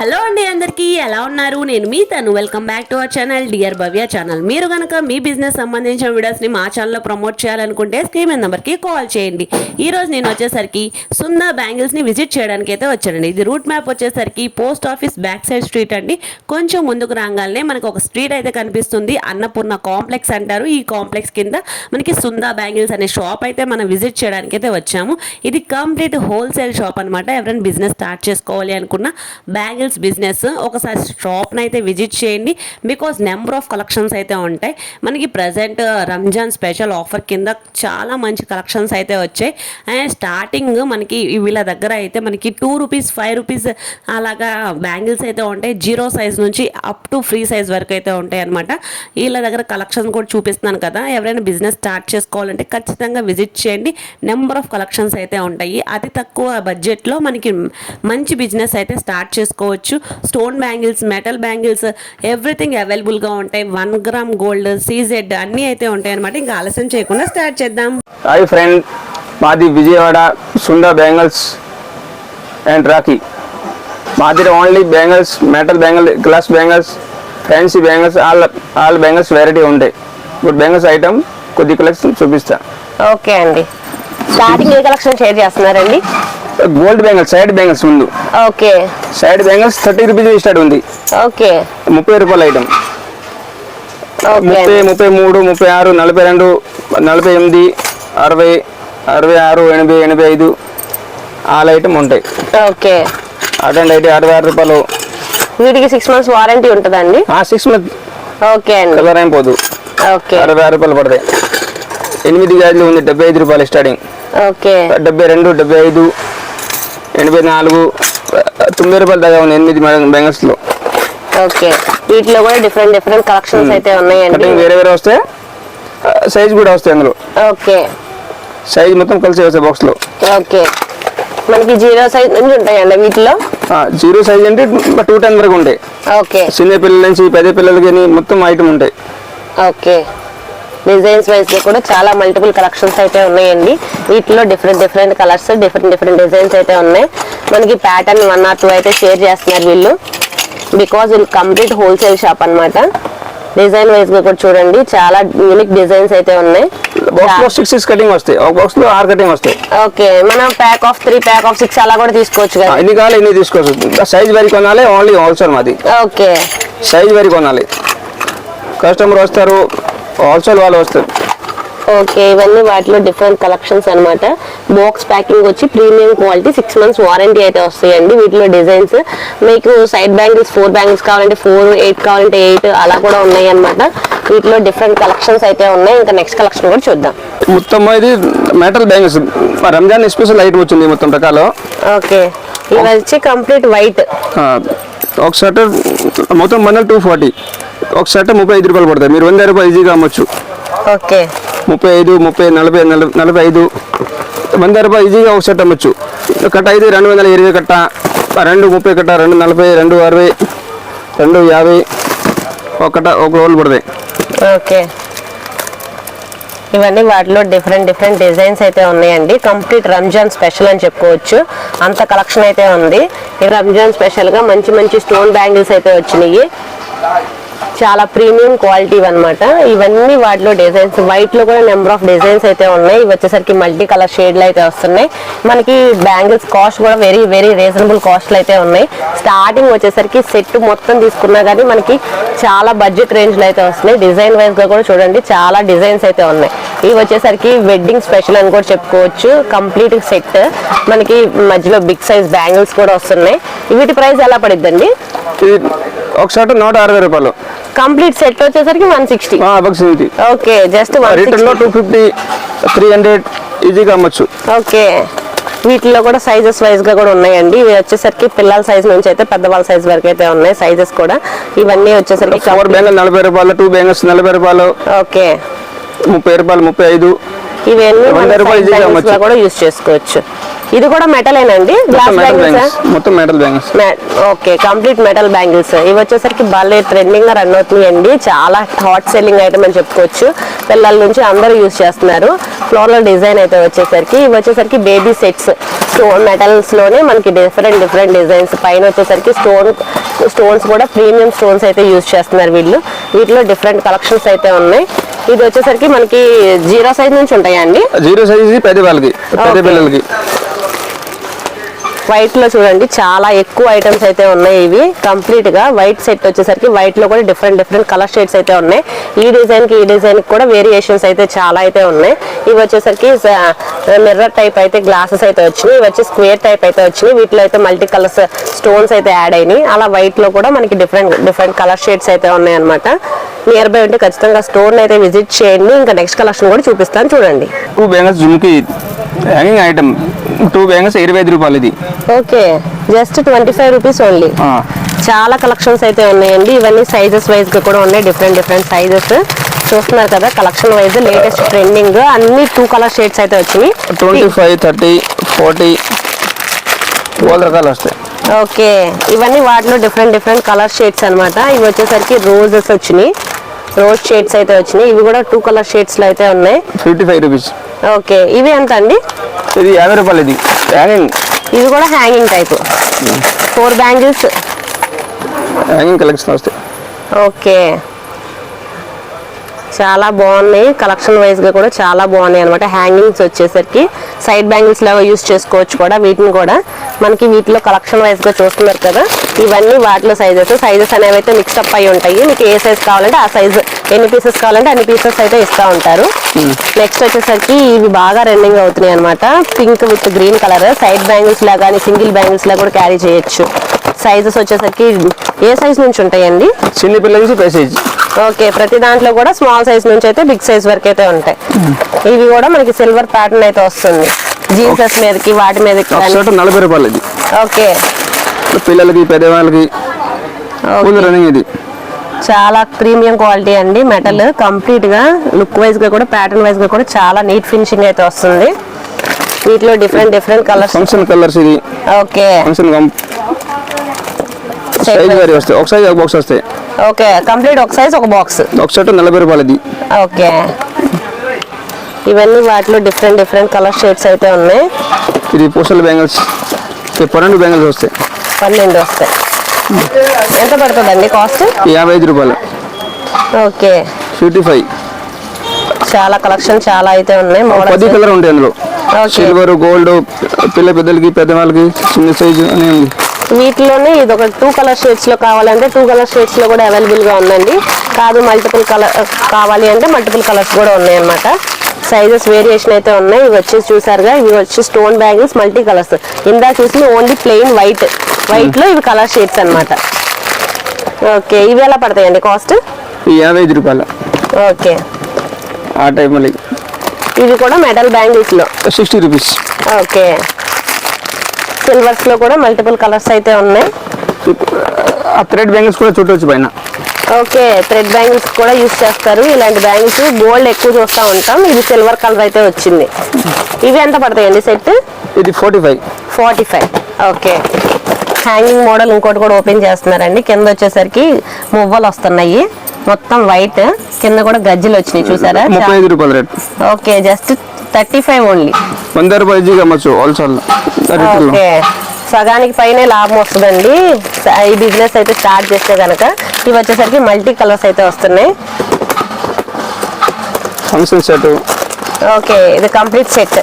Hello అండి అందరికీ ఎలా ఉన్నారు? నేను మీ తను. Welcome back to our channel dear Bhavya channel మీరు కనుక మీ బిజినెస్ సంబంధించిన వీడియోస్ని మా ఛానల్లో ప్రమోట్ చేయాలనుకుంటే స్క్రీన్ నెంబర్కి కాల్ చేయండి. ఈ రోజు నేను వచ్చేసరికి సుందా బ్యాంగిల్స్ని విజిట్ చేయడానికి అయితే వచ్చానండి. ఇది రూట్ మ్యాప్ వచ్చేసరికి post office back side street అండి. కొంచెం ముందుకు రాగానే మనకు ఒక స్ట్రీట్ అయితే కనిపిస్తుంది. అన్నపూర్ణ కాంప్లెక్స్ అంటారు. ఈ కాంప్లెక్స్ కింద మనకి సుందా బ్యాంగిల్స్ అనే షాప్ అయితే మనం విజిట్ చేయడానికి అయితే వచ్చాము. ఇది కంప్లీట్ హోల్సేల్ షాప్ అనమాట ఎవరైనా బిజినెస్ స్టార్ట్ చేసుకోవాలి అనుకున్న బ్యాంగిల్స్ బిజినెస్ ఒకసారి షాప్ని అయితే విజిట్ చేయండి. బికాస్ నెంబర్ ఆఫ్ కలెక్షన్స్ అయితే ఉంటాయి. మనకి ప్రజెంట్ రంజాన్ స్పెషల్ ఆఫర్ కింద చాలా మంచి కలెక్షన్స్ అయితే వచ్చాయి. అండ్ స్టార్టింగ్ మనకి వీళ్ళ దగ్గర అయితే మనకి టూ రూపీస్ ఫైవ్ రూపీస్ అలాగా బ్యాంగిల్స్ అయితే ఉంటాయి. జీరో సైజ్ నుంచి అప్ టు ఫ్రీ సైజ్ వరకు అయితే ఉంటాయి అనమాట వీళ్ళ దగ్గర కలెక్షన్ కూడా చూపిస్తున్నాను కదా. ఎవరైనా బిజినెస్ స్టార్ట్ చేసుకోవాలంటే ఖచ్చితంగా విజిట్ చేయండి. నెంబర్ ఆఫ్ కలెక్షన్స్ అయితే ఉంటాయి. అతి తక్కువ బడ్జెట్లో మనకి మంచి బిజినెస్ అయితే స్టార్ట్ చేసుకోవచ్చు. Stone bangles metal bangles everything అవైలబుల్గా ఉంటాయి. వన్ గ్రామ్ గోల్డ్ సీజెడ్ అన్నీ అయితే ఉంటాయి అనమాట ఇంకా ఆలస్యం చేయకుండా స్టార్ట్ చేద్దాం. హాయ్ ఫ్రెండ్ మాది విజయవాడ సుందా బ్యాంగిల్స్ అండ్ రాఖీ మా దగ్గర only bangles metal bangle glass bangles fancy bangles all all bangles variety ఉంటాయి ఇప్పుడు బ్యాంగిల్స్ ఐటమ్ కొద్ది కలెక్షన్ చూపిస్తా. ఓకే అండి. స్టార్టింగ్ ఏ కలెక్షన్ షేర్ చేస్తున్నారండి? గోల్డ్ బ్యాంగిల్స్ సైడ్ బ్యాంగిల్స్ ముందు. Okay. Side bangles thirty rupees start ఉంది. ఓకే. ముప్పై రూపాయల ఐటమ్ ముప్పై ముప్పై మూడు ముప్పై ఆరు నలభై రెండు నలభై ఎనిమిది అరవై అరవై ఆరు ఎనభై ఎనభై ఐదు ఆల్ ఐటమ్ ఉంటాయి. ఓకే. అటెండ్ అయితే అరవై ఆరు రూపాయలు. వీటికి సిక్స్ మంత్స్ వారంటీ ఉంటుందండి? సిక్స్ మంత్ ఓకే అండి. కలర్ ఏం పోదు. ఓకే. అరవై ఆరు రూపాయలు పడతాయి. ఎనిమిది గాజులు ఉంది డెబ్బై ఐదు రూపాయలు స్టార్టింగ్ ఓకే. డెబ్బై రెండు డెబ్బై ఐదు ఎనభై నాలుగు తొమ్మిది రూపాయలు దాకా ఉంది ఎనిమిది బెంగల్స్లో. ఓకే. వీటిలో కూడా డిఫరెంట్ డిఫరెంట్ కలెక్షన్స్ అయితే ఉన్నాయండి. కటింగ్ వేరే వేరే వస్తాయి సైజ్ కూడా వస్తాయి అందులో. ఓకే. సైజ్ మొత్తం కలిసి వస్తాయి బాక్స్లో ఓకే. మనకి జీరో సైజ్ నుంచి ఉంటాయండి వీటిలో? జీరో సైజ్ అంటే టూ టెన్ వరకు ఉంటాయి. ఓకే. చిన్న పిల్లల నుంచి పెద్ద పిల్లలకి మొత్తం ఐటమ్ ఉంటాయి. ఓకే. డిజైన్స్ వైజ్లో కూడా చాలా మల్టిపుల్ కలెక్షన్స్ అయితే ఉన్నాయండి. వీటిలో different different colours different different designs అయితే ఉన్నాయి. మనకి ప్యాటర్న్ వన్ ఆర్ టూ అయితే షేర్ చేస్తున్నారు వీళ్ళు. బికాజ్ వీళ్ళు కంప్లీట్ హోల్సేల్ షాప్ అన్నమాట. డిజైన్ వైజ్గా కూడా చూడండి చాలా యూనిక్ డిజైన్స్ అయితే ఉన్నాయి. సిక్స్ కటింగ్ వస్తాయి. ఒక ఆరు కటింగ్ వస్తాయి. ఓకే మనం pack of three pack of six అలా కూడా తీసుకోవచ్చు కదా. ఎన్ని కావాలి ఎన్ని తీసుకోవచ్చు. సైజ్ వరకు కొనాలి ఓన్లీ హోల్సేల్ మాది. ఓకే సైజ్ వరకు కొనాలి. కస్టమర్ వస్తారు హోల్సేల్ వాళ్ళు వస్తారు. ఓకే ఇవన్నీ వాటిలో డిఫరెంట్ కలెక్షన్స్ అన్నమాట. బాక్స్ ప్యాకింగ్ వచ్చి premium quality six months warranty అయితే వస్తాయండి వీటిలో డిజైన్స్ మీకు సైడ్ బ్యాంగిల్స్ ఫోర్ బ్యాంగిల్స్ కావాలంటే ఫోర్ ఎయిట్ కావాలంటే ఎయిట్ అలా కూడా ఉన్నాయి అన్నమాట. వీటిలో డిఫరెంట్ కలెక్షన్స్ అయితే ఉన్నాయి. ఇంకా నెక్స్ట్ కలెక్షన్ కూడా చూద్దాం. మొత్తం ఇది metal bangles Ramzan special item వచ్చింది మొత్తం రకాలు. ఓకే ఇవి వచ్చి కంప్లీట్ వైట్ ఒక షర్ట్ మొత్తం మందలు టూ ఫార్టీ ఒక షర్ట్ ముప్పై ఐదు రూపాయలు పడతాయి. మీరు వంద రూపాయలు ఈజీగా అమ్మొచ్చు. ఓకే. ముప్పై ఐదు ముప్పై నలభై నలభై నలభై ఐదు. వంద రూపాయలు ఈజీగా ఒక షర్ట్ అమ్మొచ్చు. కట్ట అయితే రెండు వందల ఇరవై కట్ట. రెండు ముప్పై కట్ట రెండు నలభై రెండు అరవై రెండు యాభై. ఒక కట్ట ఒక రోజులు పడతాయి. ఓకే. ఇవన్నీ వాటిలో డిఫరెంట్ డిఫరెంట్ డిజైన్స్ అయితే ఉన్నాయండి. కంప్లీట్ రంజాన్ స్పెషల్ అని చెప్పుకోవచ్చు. అంత కలెక్షన్ అయితే ఉంది. ఈ రంజాన్ స్పెషల్గా మంచి మంచి స్టోన్ బ్యాంగిల్స్ అయితే వచ్చినాయి. చాలా ప్రీమియం క్వాలిటీ అనమాట ఇవన్నీ వాటిలో డిజైన్స్ వైట్లో కూడా నెంబర్ ఆఫ్ డిజైన్స్ అయితే ఉన్నాయి. ఇవి వచ్చేసరికి మల్టీ కలర్ షేడ్లు అయితే వస్తున్నాయి. మనకి బ్యాంగిల్స్ కాస్ట్ కూడా వెరీ వెరీ రీజనబుల్ కాస్ట్లు అయితే ఉన్నాయి. స్టార్టింగ్ వచ్చేసరికి సెట్ మొత్తం తీసుకున్నా కానీ మనకి చాలా బడ్జెట్ రేంజ్లో అయితే వస్తున్నాయి. డిజైన్ వైజ్గా కూడా చూడండి చాలా డిజైన్స్ అయితే ఉన్నాయి. ఇవి వచ్చేసరికి వెడ్డింగ్ స్పెషల్ అని కూడా చెప్పుకోవచ్చు. కంప్లీట్ సెట్ మనకి మధ్యలో బిగ్ సైజ్ బ్యాంగిల్స్ కూడా వస్తున్నాయి. వీటి ప్రైస్ ఎలా పడిద్దండి? ఒక షర్ట్ నూట అరవై రూపాయలు. కంప్లీట్ సెట్ వచ్చేసరికి one sixty okay just one రిటర్న్లో టూ ఫిఫ్టీ త్రీ హండ్రెడ్ ఈజీగా అమ్మొచ్చు. ఓకే వీటిలో కూడా సైజెస్ వైజ్గా కూడా ఉన్నాయండి. ఇవి వచ్చేసరికి పిల్లల సైజ్ నుంచి అయితే పెద్దవాళ్ళ సైజ్ వరకు అయితే ఉన్నాయి సైజెస్ కూడా. ఇవన్నీ వచ్చేసరికి ఫోర్ బ్యాంగిల్ నలభై రూపాయలు టూ బ్యాంగిల్స్ నలభై రూపాయలు. ఓకే ముప్పై రూపాయలు ముప్పై ఐదు. ఇవన్నీ వంద రూపాయలు కూడా యూస్ చేసుకోవచ్చు. ఇది కూడా మెటలేనండి గ్లాస్ బ్యాంగిల్స్ మొత్తం metal bangles okay complete metal bangles ఇవి వచ్చేసరికి భలే ట్రెండింగ్గా రన్ అవుతున్నాయండి. చాలా హాట్ సెల్లింగ్ ఐటమ్ అని చెప్పుకోవచ్చు. పిల్లల నుంచి అందరూ యూజ్ చేస్తున్నారు. ఫ్లోరల్ డిజైన్ అయితే వచ్చేసరికి ఇవి వచ్చేసరికి బేబీ సెట్స్ స్టోన్ మెటల్స్లోనే మనకి డిఫరెంట్ డిఫరెంట్ డిజైన్స్ పైన వచ్చేసరికి స్టోన్ స్టోన్స్ కూడా ప్రీమియం స్టోన్స్ అయితే యూజ్ చేస్తున్నారు వీళ్ళు. వీటిలో డిఫరెంట్ కలెక్షన్స్ అయితే ఉన్నాయి. ఇది వచ్చేసరికి మనకి జీరో సైజ్ నుంచి ఉంటాయండి జీరో సైజ్ పెద్ద వాళ్ళకి పెద్ద. పిల్లలకి. వైట్లో చూడండి చాలా ఎక్కువ ఐటమ్స్ అయితే ఉన్నాయి ఇవి. కంప్లీట్గా వైట్ సెట్ వచ్చేసరికి వైట్లో కూడా డిఫరెంట్ డిఫరెంట్ కలర్ షేడ్స్ అయితే ఉన్నాయి. ఈ డిజైన్కి ఈ డిజైన్కి కూడా వేరియేషన్స్ అయితే చాలా అయితే ఉన్నాయి. ఇవి వచ్చేసరికి మిర్రర్ టైప్ అయితే గ్లాసెస్ అయితే వచ్చినాయి. ఇవి వచ్చి స్క్వేర్ టైప్ అయితే వచ్చినాయి. వీటిలో అయితే మల్టీ కలర్స్ స్టోన్స్ అయితే యాడ్ అయినాయి. అలా వైట్లో కూడా మనకి డిఫరెంట్ డిఫరెంట్ కలర్ షేడ్స్ అయితే ఉన్నాయి అనమాట నియర్ బై ఉంటే ఖచ్చితంగా స్టోర్ అయితే విజిట్ చేయండి. ఇంకా నెక్స్ట్ కలెక్షన్ కూడా చూపిస్తాను. చూడండి. టూ బ్యాంగిల్స్ జుమ్కి హ్యాంగింగ్ ఐటమ్ టూ బ్యాంగిల్స్ ఇరవై ఐదు రూపాయలు ఇది okay just twenty five rupees only. చాలా కలెక్షన్స్ అయితే ఉన్నాయండి. ఇవన్నీ సైజెస్ వైజ్గా కూడా ఉన్నాయి. డిఫరెంట్ డిఫరెంట్ సైజెస్ చూస్తున్నారు కదా కలెక్షన్ వైజ్ లేటెస్ట్ ట్రెండింగ్ అన్ని టూ కలర్ షేడ్స్ అయితే వచ్చినాయి. Twenty five thirty forty twelve రకాలు వస్తాయి. ఓకే ఇవన్నీ వాటిలో డిఫరెంట్ డిఫరెంట్ కలర్ షేడ్స్ అన్నమాట. ఇవి వచ్చేసరికి రోజెస్ వచ్చినాయి. రోజ్ షేడ్స్ అయితే వచ్చినాయి. ఇవి కూడా టూ కలర్ షేడ్స్లో అయితే ఉన్నాయి. Fifty five rupees okay. ఇవి ఎంత అండి? ఇది యాభై రూపాయలు ఇది. హ్యాంగింగ్ ఇవి కూడా hanging type four bangles hanging collection వస్తాయి. ఓకే. చాలా బాగున్నాయి. కలెక్షన్ వైజ్గా కూడా చాలా బాగున్నాయి అనమాట హ్యాంగింగ్స్ వచ్చేసరికి. సైడ్ బ్యాంగిల్స్ లాగా యూస్ చేసుకోవచ్చు కూడా వీటిని కూడా. మనకి వీటిలో కలెక్షన్ వైజ్గా చూస్తున్నారు కదా ఇవన్నీ వాటిలో సైజెస్ సైజెస్ అనేవి అయితే మిక్స్ అప్ అయి ఉంటాయి. మీకు ఏ సైజ్ కావాలంటే ఆ సైజ్ ఎన్ని పీసెస్ కావాలంటే అన్ని పీసెస్ అయితే ఇస్తూ ఉంటారు. నెక్స్ట్ వచ్చేసరికి ఇవి బాగా రన్నింగ్ అవుతున్నాయి అనమాట pink with green colour side bangles లాగా సింగిల్ బ్యాంగిల్స్ లాగా కూడా క్యారీ చేయొచ్చు. సైజెస్ వచ్చేసరికి ఏ సైజ్ నుంచి ఉంటాయండి? చిన్న పిల్లల నుంచి ఓకే ప్రతి దాంట్లో కూడా స్మాల్ సైజ్ నుంచి అయితే బిగ్ సైజ్ వరకు అయితే ఉంటాయి ఇవి కూడా మనకి సిల్వర్ ప్యాటర్న్ అయితే వస్తుంది. జీన్సెస్ మీదకి వాటి మీదకి షర్ట్ నలభై రూపాయలు ఇది. ఓకే. పిల్లలకి పెద్దవాళ్ళకి రన్నింగ్ ఇది. చాలా ప్రీమియం క్వాలిటీ అండి మెటల్. కంప్లీట్గా లుక్ వైజ్గా కూడా ప్యాటర్న్ వైజ్గా కూడా చాలా నీట్ ఫినిషింగ్ అయితే వస్తుంది. వీటిలో different different colours function colours ఇది. ఓకే. ఫంక్షన్ సైజ్ వేరే వస్తాయి. ఒక సైజ్ ఒక బాక్స్ వస్తాయి. ఓకే. కంప్లీట్ ఒక సైజ్ ఒక బాక్స్ ఒక షర్ట్ నలభై రూపాయలు ఇది. ఓకే. ఇవన్నీ వాటిలో డిఫరెంట్ డిఫరెంట్ కలర్ షేడ్స్ అయితే ఉన్నాయి. ఇది పూసల బ్యాంగిల్స్ పన్నెండు బ్యాంగిల్స్ వస్తాయి. పన్నెండు వస్తాయి. ఎంత పడుతుందండి కాస్ట్ యాభై ఐదు రూపాయలు. ఓకే. ఫిఫ్టీ ఫైవ్ చాలా కలెక్షన్ చాలా అయితే ఉన్నాయి. పది కలర్ ఉంటాయి అందులో. సిల్వర్ గోల్డ్ పిల్ల పెద్దలకి పెద్దవాళ్ళకి చిన్న సైజు అని ఉంది. వీటిలోనే ఇది ఒక టూ కలర్ షేడ్స్లో కావాలంటే టూ కలర్ షేడ్స్లో కూడా అవైలబుల్గా ఉందండి. కాదు మల్టిపుల్ కలర్ కావాలి అంటే మల్టిపుల్ కలర్స్ కూడా ఉన్నాయి అన్నమాట సైజెస్ వేరియేషన్ అయితే ఉన్నాయి. ఇవి వచ్చేసి చూసారుగా ఇవి వచ్చి స్టోన్ బ్యాంగిల్స్ మల్టీ కలర్స్ ఇందా చూసి ఓన్లీ ప్లెయిన్ వైట్ వైట్లో ఇవి కలర్ షేడ్స్ అన్నమాట. ఓకే ఇవి ఎలా పడతాయండి కాస్ట్ యాభై ఐదు రూపాయలు. ఓకే ఆ టైప్ మళ్ళీ ఇవి కూడా మెటల్ బ్యాంగిల్స్లో? సిక్స్టీ రూపీస్ ఓకే సిల్వర్స్లో కూడా మల్టిపుల్ కలర్స్ అయితే ఉన్నాయి. ఆ థ్రెడ్ బ్యాంగిల్స్ కూడా చుట్టవచ్చు పైన. ఓకే థ్రెడ్ బ్యాంగిల్స్ కూడా యూస్ చేస్తారు. ఇలాంటి బ్యాంగిల్స్ గోల్డ్ ఎక్కువ చూస్తూ ఉంటాం. ఇది సిల్వర్ కలర్ అయితే వచ్చింది. ఇవి ఎంత పడతాయండి సెట్? ఇది forty five forty five. Okay. Hanging model ఇంకోటి కూడా ఓపెన్ చేస్తున్నారండి. కింద వచ్చేసరికి మువ్వలు వస్తున్నాయి. మొత్తం వైట్ కింద కూడా గజ్జలు వచ్చినాయి చూసారా? ముప్పై ఐదు రూపాయలు rate. Okay just thirty five only. వంద రూపాయలు అమ్మచ్చు ఓకే. సగానికి పైనే లాభం వస్తుందండి. ఈ బిజినెస్ అయితే స్టార్ట్ చేస్తే కనుక ఇవి వచ్చేసరికి మల్టీ కలర్స్ అయితే వస్తున్నాయి. Function set. ఓకే ఇది కంప్లీట్ సెట్.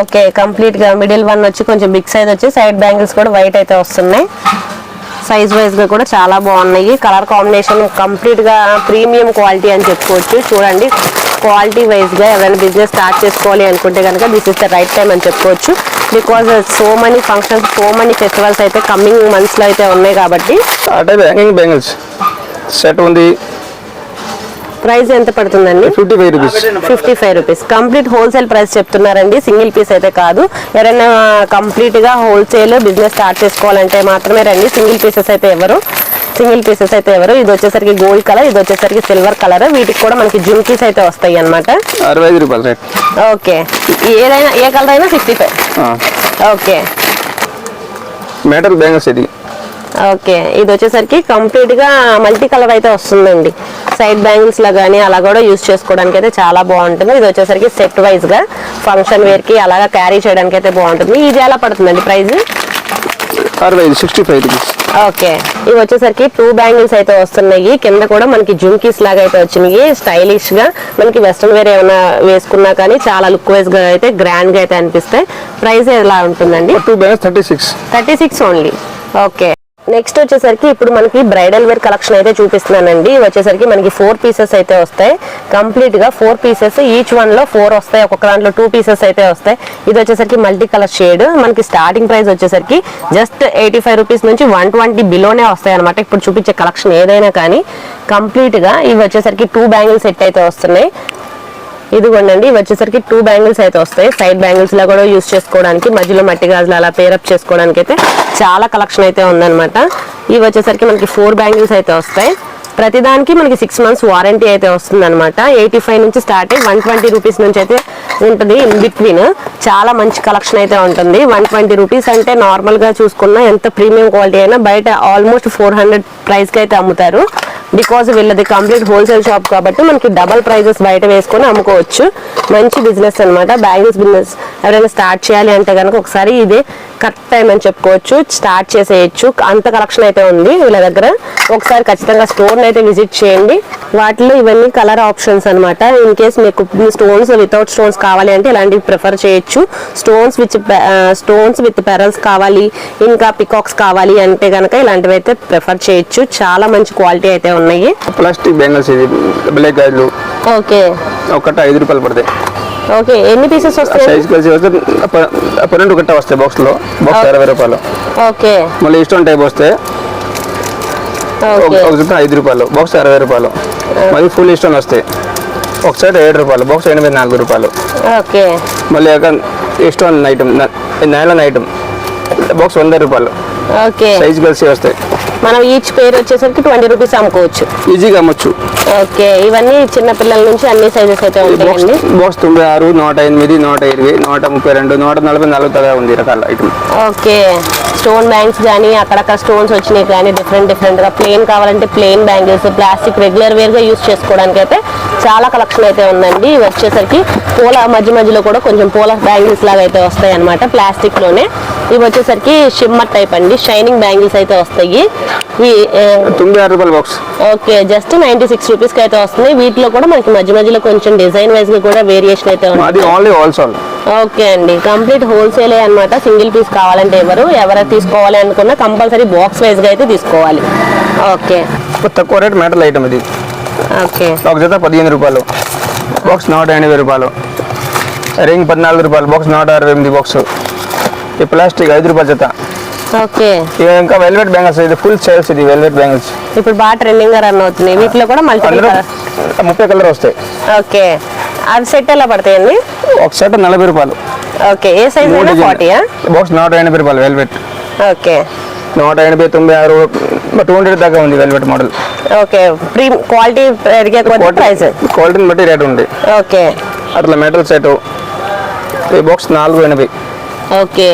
ఓకే కంప్లీట్గా మిడిల్ వన్ వచ్చి కొంచెం బిగ్ సైజ్ వచ్చి సైడ్ బ్యాంగిల్స్ కూడా వైట్ అయితే వస్తున్నాయి. సైజ్ వైజ్గా కూడా చాలా బాగున్నాయి. కలర్ కాంబినేషన్ కంప్లీట్గా ప్రీమియం క్వాలిటీ అని చెప్పుకోవచ్చు. చూడండి క్వాలిటీ వైజ్గా ఎవరైనా బిజినెస్ స్టార్ట్ చేసుకోవాలి అనుకుంటే కనుక this is the right time అని చెప్పుకోవచ్చు. Because so many functions so many festivals అయితే కమింగ్ మంత్స్లో అయితే ఉన్నాయి కాబట్టి. సెట్ ఉంది. ప్రైస్ ఎంత పడుతుందండి? Fifty five rupees fifty five rupees complete wholesale price చెప్తున్నారండి. సింగిల్ పీస్ అయితే కాదు. ఎవరైనా కంప్లీట్గా హోల్సేల్ బిజినెస్ స్టార్ట్ చేసుకోవాలంటే మాత్రమే రండి. సింగిల్ పీసెస్ అయితే ఎవరు? సింగిల్ పీసెస్ అయితే ఎవరు? ఇది వచ్చేసరికి గోల్డ్ కలర్ ఇది వచ్చేసరికి సిల్వర్ కలర్. వీటికి కూడా మనకి జుమ్కీస్ అయితే వస్తాయి అన్నమాట. అరవై ఐదు రూపాయలు రేట్. ఓకే. ఏదైనా ఏ కలర్ అయినా sixty five. Okay. Metal bangles ఇది. ఓకే. ఇది వచ్చేసరికి కంప్లీట్గా మల్టీ కలర్ అయితే వస్తుందండి. సైడ్ బ్యాంగిల్స్ లా కానీ అలా కూడా యూస్ చేసుకోవడానికి అయితే చాలా బాగుంటుంది. ఇది వచ్చేసరికి సెట్ వైజ్గా ఫంక్షన్ వేర్కి అలాగా క్యారీ చేయడానికి అయితే బాగుంటుంది ఇది ఎలా పడుతుందండి ప్రైస్ ఓకే. ఇవి వచ్చేసరికి టూ బ్యాంగిల్స్ అయితే వస్తున్నాయి. కింద కూడా మనకి జుంకీస్ లాగా అయితే వచ్చినాయి. స్టైలిష్గా మనకి వెస్ట్రన్ వేర్ ఏమైనా వేసుకున్నా కానీ చాలా లుక్ వైజ్గా అయితే గ్రాండ్గా అయితే అనిపిస్తాయి ప్రైస్ ఎలా ఉంటుందండి? Two bangles thirty six thirty six only okay. Next వచ్చేసరికి ఇప్పుడు మనకి బ్రైడల్ వేర్ కలెక్షన్ అయితే చూపిస్తున్నానండి. ఇవి వచ్చేసరికి మనకి ఫోర్ పీసెస్ అయితే వస్తాయి. కంప్లీట్గా ఫోర్ పీసెస్ ఈచ్ వన్లో ఫోర్ వస్తాయి. ఒక్కొక్క దాంట్లో టూ పీసెస్ అయితే వస్తాయి. ఇది వచ్చేసరికి మల్టీ కలర్ షేడ్ మనకి స్టార్టింగ్ ప్రైస్ వచ్చేసరికి జస్ట్ ఎయిటీ ఫైవ్ రూపీస్ నుంచి వన్ ట్వంటీ బిలోనే వస్తాయి అనమాట ఇప్పుడు చూపించే కలెక్షన్ ఏదైనా కానీ కంప్లీట్గా ఇవి వచ్చేసరికి టూ బ్యాంగిల్ సెట్ అయితే వస్తున్నాయి. ఇదిగోండి ఇవి వచ్చేసరికి టూ బ్యాంగిల్స్ అయితే వస్తాయి. సైడ్ బ్యాంగిల్స్ లా కూడా యూస్ చేసుకోవడానికి మధ్యలో మట్టి గాజులు అలా పేరప్ చేసుకోవడానికి అయితే చాలా కలెక్షన్ అయితే ఉందనమాట ఇవి వచ్చేసరికి మనకి ఫోర్ బ్యాంగిల్స్ అయితే వస్తాయి. ప్రతిదానికి మనకి సిక్స్ మంత్స్ వారంటీ అయితే వస్తుంది అనమాట ఎయిటీ ఫైవ్ నుంచి స్టార్ట్ అయ్యి వన్ ట్వంటీ రూపీస్ నుంచి అయితే ఉంటుంది ఇన్ బిట్వీన్ చాలా మంచి కలెక్షన్ అయితే ఉంటుంది. వన్ ట్వంటీ రూపీస్ అంటే నార్మల్గా చూసుకున్న ఎంత ప్రీమియం క్వాలిటీ అయినా బయట ఆల్మోస్ట్ ఫోర్ హండ్రెడ్ ప్రైస్కి అయితే అమ్ముతారు. బికాస్ వీళ్ళది కంప్లీట్ హోల్సేల్ షాప్ కాబట్టి మనకి డబల్ ప్రైజెస్ బయట వేసుకొని అమ్ముకోవచ్చు. మంచి బిజినెస్ అన్నమాట. బ్యాంగిల్స్ బిజినెస్ ఎవరైనా స్టార్ట్ చేయాలి అంటే కనుక ఒకసారి ఇదే కరెక్ట్ టైం అని చెప్పుకోవచ్చు. స్టార్ట్ చేసేయచ్చు. అంత కలెక్షన్ అయితే ఉంది వీళ్ళ దగ్గర. ఒకసారి ఖచ్చితంగా స్టోర్ అయితే విజిట్ చేయండి. వాటిలో ఇవన్నీ కలర్ ఆప్షన్స్ అన్నమాట. ఇన్ కేస్ మీకు స్టోన్స్ వితౌట్ స్టోన్స్ కావాలి అంటే ఇలాంటివి ప్రిఫర్ చేయొచ్చు. Stones with stones with pearls కావాలి ఇంకా పికాక్స్ కావాలి అంటే కనుక ఇలాంటివి అయితే ప్రిఫర్ చేయొచ్చు. చాలా మంచి క్వాలిటీ అయితే ఉన్నాయి. ప్లాస్టిక్ బ్యాంగిల్స్ ఇది బ్లాక్ ఓకే. ఒకటి ఐదు రూపాయలు పడతాయి. ఓకే ఎన్ని పీసెస్ వస్తాయి? సైజ్ కలిసి వస్తే పన్నెండు గట్ట వస్తాయి బాక్స్లో బాక్స్ అరవై రూపాయలు. ఓకే. మళ్ళీ ఇష్టం టైప్ వస్తే ఒక జత ఐదు రూపాయలు బాక్స్ అరవై రూపాయలు. మళ్ళీ ఫుల్ ఇష్టం వస్తాయి. ఒక సైడ్ ఏడు రూపాయలు బాక్స్ ఎనభై నాలుగు రూపాయలు. ఓకే మళ్ళీ ఒక ఇష్టం ఐటమ్ నైలాన్ ఐటమ్ బాక్స్ వంద రూపాయలు. ఓకే సైజ్ కలిసి వస్తాయి. మనం ఈచ్ పేరు వచ్చేసరికి ట్వంటీ రూపీస్ అమ్ముకోవచ్చు. ఈజీగా అమ్మొచ్చు. ఓకే ఇవన్నీ చిన్న పిల్లల నుంచి అన్ని సైజెస్ అయితే ఉంటాయండి. బాక్స్ తొంభై ఆరు నూట ఎనిమిది నూట ఇరవై నూట ముప్పై రెండు నూట నలభై నాలుగు దాకా ఉంది రకాల ఐటమ్ ఓకే స్టోన్ బ్యాంగ్స్ కానీ అక్కడక్కడ స్టోన్స్ వచ్చినాయి కానీ డిఫరెంట్ డిఫరెంట్గా ప్లేన్ కావాలంటే ప్లేన్ బ్యాంగిల్స్ ప్లాస్టిక్ రెగ్యులర్ వేర్గా యూస్ చేసుకోవడానికి అయితే చాలా కలెక్షన్ అయితే ఉందండి. ఇవి వచ్చేసరికి పూల మధ్య మధ్యలో కూడా కొంచెం పూల బ్యాంగిల్స్ లాగా అయితే వస్తాయి అనమాట ప్లాస్టిక్లోనే. ఇవి వచ్చేసరికి షిమ్మర్ టైప్ అండి. షైనింగ్ బ్యాంగిల్స్ అయితే వస్తాయి. ఓకే జస్ట్ నైన్టీ సిక్స్ రూపీస్కి అయితే వస్తుంది. వీటిలో కూడా మనకి మధ్య మధ్యలో కొంచెం డిజైన్ వైజ్గా కూడా వేరియేషన్ అయితే ఉంది ఓకే అండి. కంప్లీట్ హోల్సేల్ అన్నమాట. సింగిల్ పీస్ కావాలంటే ఎవరు ఎవరు తీసుకోవాలి అనుకున్నా కంపల్సరీ బాక్స్ వైజ్గా అయితే తీసుకోవాలి. ఓకే. తక్కువ రేట్ మెటల్ ఐటమ్ ఇది. ఓకే. ఒక జత పదిహేను రూపాయలు. బాక్స్ నూట ఎనభై రూపాయలు. రింగ్ పద్నాలుగు రూపాయలు. బాక్స్ నూట అరవై ఎనిమిది బాక్స్ ఈ ప్లాస్టిక్ ఐదు రూపాయల జత. ఓకే. ఇవి ఇంకా వెల్వెట్ బ్యాంగిల్స్ ఇది ఫుల్ సేల్స్ ఇది వెల్వెట్ బ్యాంగిల్స్. ఇప్పుడు బాగా ట్రెండింగ్గా రన్ అవుతున్నాయి. వీటిలో కూడా మల్టిపుల్ ముప్పై కలర్ వస్తాయి. ఓకే. అవి సెట్ ఎలా పడతాయండి ఒక సెట్ నలభై రూపాయలు. ఓకే. ఏ సైజ్ ఫార్టీయా బాక్స్ నూట ఎనభై రూపాయలు వెల్వెట్. ఓకే. నూట ఎనభై తొంభై ఆరు టూ హండ్రెడ్ దాకా ఉంది velvet model. Okay. Pre quality పెరిగే కొద్ది ప్రైస్ క్వాలిటీని బట్టి రేట్ ఉంది. ఓకే. అట్లా మెటల్ సెట్. ఈ బాక్స్ నాలుగు ఎనభై. ఓకే.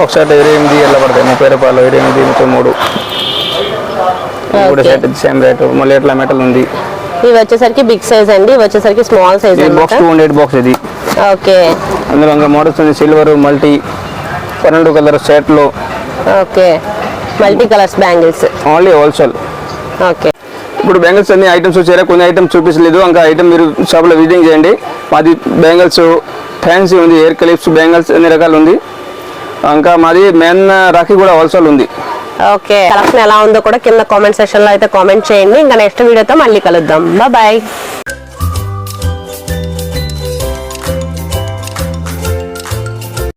ఒక సెట్ ఇరవై ఎనిమిది ఎలా పడతాయి? ముప్పై రూపాయలు ఇరవై ఎనిమిది ముప్పై మూడు. మూడు సెట్ సేమ్ రేటు. మళ్ళీ ఎట్లా మెటల్ ఉంది? ఇవి వచ్చేసరికి బిగ్ సైజ్ అండి. ఇవి వచ్చేసరికి small size box two hundred box ఇది. ఓకే. అందులో ఇంకా మోడల్స్ ఉంది సిల్వర్ మల్టీ పన్నెండు కలర్ సెట్లో okay. Multi colours bangles only wholesale okay. ఇప్పుడు బ్యాంగిల్స్ అన్ని ఐటమ్స్ వచ్చారా కొన్ని ఐటమ్స్ చూపించలేదు. ఇంకా ఐటమ్ మీరు షాప్లో విజిటింగ్ చేయండి. మాది బ్యాంగిల్స్ ఫ్యాన్సీ ఉంది. ఎయిర్ క్లిప్స్ బ్యాంగిల్స్ అన్ని రకాలు ఉంది. ఇంకా మాది మెన్ రాఖీ కూడా హోల్సేల్ ఉంది. ఓకే కలెక్షన్ ఎలా ఉందో కూడా కింద కామెంట్ సెక్షన్లో అయితే కామెంట్ చేయండి. ఇంకా నెక్స్ట్ వీడియోతో మళ్ళీ కలుద్దాం. బాయ్